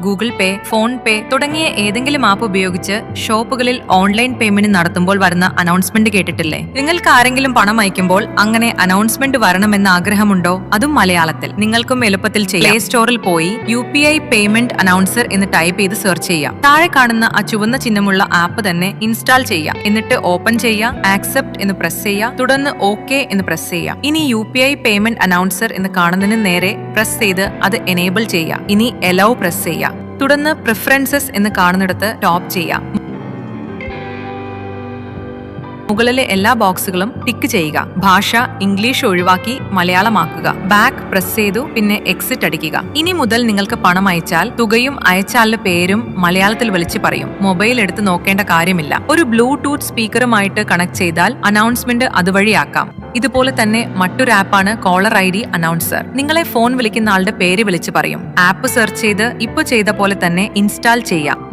Google പേ phone പേ തുടങ്ങിയ ഏതെങ്കിലും app ഉപയോഗിച്ച് ഷോപ്പുകളിൽ ഓൺലൈൻ പേയ്മെന്റ് നടത്തുമ്പോൾ വരുന്ന അനൗൺസ്മെന്റ് കേട്ടിട്ടില്ലേ? നിങ്ങൾക്ക് ആരെങ്കിലും പണം അയക്കുമ്പോൾ അങ്ങനെ അനൗൺസ്മെന്റ് വരണമെന്ന് ആഗ്രഹമുണ്ടോ? അതും മലയാളത്തിൽ. നിങ്ങൾക്കും എളുപ്പത്തിൽ ചെയ്യാം. പ്ലേ സ്റ്റോറിൽ പോയി U P I payment announcer എന്ന് ടൈപ്പ് ചെയ്ത് സെർച്ച് ചെയ്യാം. താഴെ കാണുന്ന ആ ചുവന്ന ചിഹ്നമുള്ള ആപ്പ് തന്നെ ഇൻസ്റ്റാൾ ചെയ്യാം. എന്നിട്ട് ഓപ്പൺ ചെയ്യാം. ആക്സെപ്റ്റ് എന്ന് പ്രസ് ചെയ്യാം. തുടർന്ന് ഓക്കെ എന്ന് പ്രസ് ചെയ്യാം. ഇനി U P I payment announcer എന്ന് കാണുന്നതിന് നേരെ പ്രസ് ചെയ്ത് അത് എനേബിൾ ചെയ്യാം. ഇനി എലോ പ്രസ് ചെയ്യാം. തുടർന്ന് പ്രിഫറൻസസ് എന്ന് കാണുന്നിടത്ത് ടോപ്പ് ചെയ്യാം. മുകളിലെ എല്ലാ ബോക്സുകളും ടിക്ക് ചെയ്യുക. ഭാഷ ഇംഗ്ലീഷ് ഒഴിവാക്കി മലയാളമാക്കുക. ബാക്ക് പ്രസ് ചെയ്തു പിന്നെ എക്സിറ്റ് അടിക്കുക. ഇനി മുതൽ നിങ്ങൾക്ക് പണം അയച്ചാൽ തുകയും അയച്ചാലിന്റെ പേരും മലയാളത്തിൽ വിളിച്ച് പറയും. മൊബൈൽ എടുത്ത് നോക്കേണ്ട കാര്യമില്ല. ഒരു ബ്ലൂടൂത്ത് സ്പീക്കറുമായിട്ട് കണക്ട് ചെയ്താൽ അനൗൺസ്മെന്റ് അതുവഴിയാക്കാം. ഇതുപോലെ തന്നെ മറ്റൊരു ആപ്പാണ് കോളർ ഐ ഡി അനൗൺസർ. നിങ്ങളെ ഫോൺ വിളിക്കുന്ന ആളുടെ പേര് വിളിച്ച് പറയും. ആപ്പ് സെർച്ച് ചെയ്ത് ഇപ്പൊ ചെയ്ത പോലെ തന്നെ ഇൻസ്റ്റാൾ ചെയ്യാം.